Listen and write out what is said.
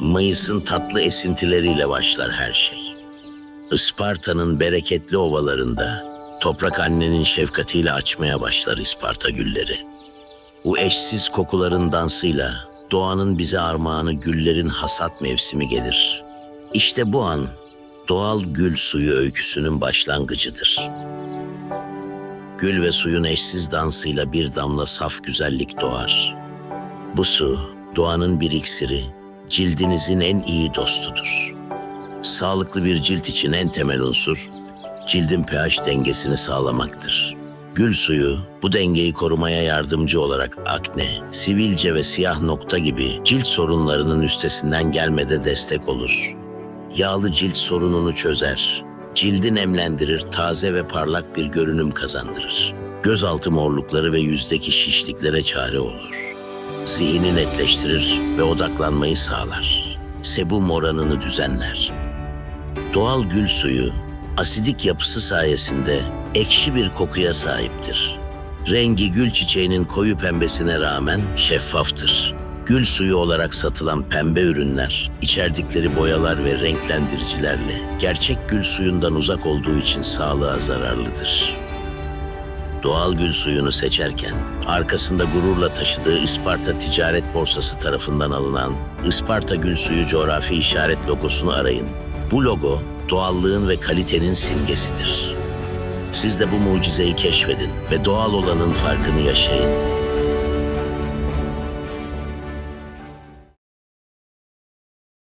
Mayıs'ın tatlı esintileriyle başlar her şey. Isparta'nın bereketli ovalarında toprak annenin şefkatiyle açmaya başlar Isparta gülleri. Bu eşsiz kokuların dansıyla doğanın bize armağanı güllerin hasat mevsimi gelir. İşte bu an doğal gül suyu öyküsünün başlangıcıdır. Gül ve suyun eşsiz dansıyla bir damla saf güzellik doğar. Bu su doğanın bir iksiri, cildinizin en iyi dostudur. Sağlıklı bir cilt için en temel unsur cildin pH dengesini sağlamaktır. Gül suyu bu dengeyi korumaya yardımcı olarak akne, sivilce ve siyah nokta gibi cilt sorunlarının üstesinden gelmede destek olur. Yağlı cilt sorununu çözer. Cildi nemlendirir, taze ve parlak bir görünüm kazandırır. Gözaltı morlukları ve yüzdeki şişliklere çare olur. Zihni netleştirir ve odaklanmayı sağlar. Sebum oranını düzenler. Doğal gül suyu asidik yapısı sayesinde ekşi bir kokuya sahiptir. Rengi gül çiçeğinin koyu pembesine rağmen şeffaftır. Gül suyu olarak satılan pembe ürünler, içerdikleri boyalar ve renklendiricilerle gerçek gül suyundan uzak olduğu için sağlığa zararlıdır. Doğal gül suyunu seçerken arkasında gururla taşıdığı Isparta Ticaret Borsası tarafından alınan Isparta Gül Suyu coğrafi işaret logosunu arayın. Bu logo doğallığın ve kalitenin simgesidir. Siz de bu mucizeyi keşfedin ve doğal olanın farkını yaşayın.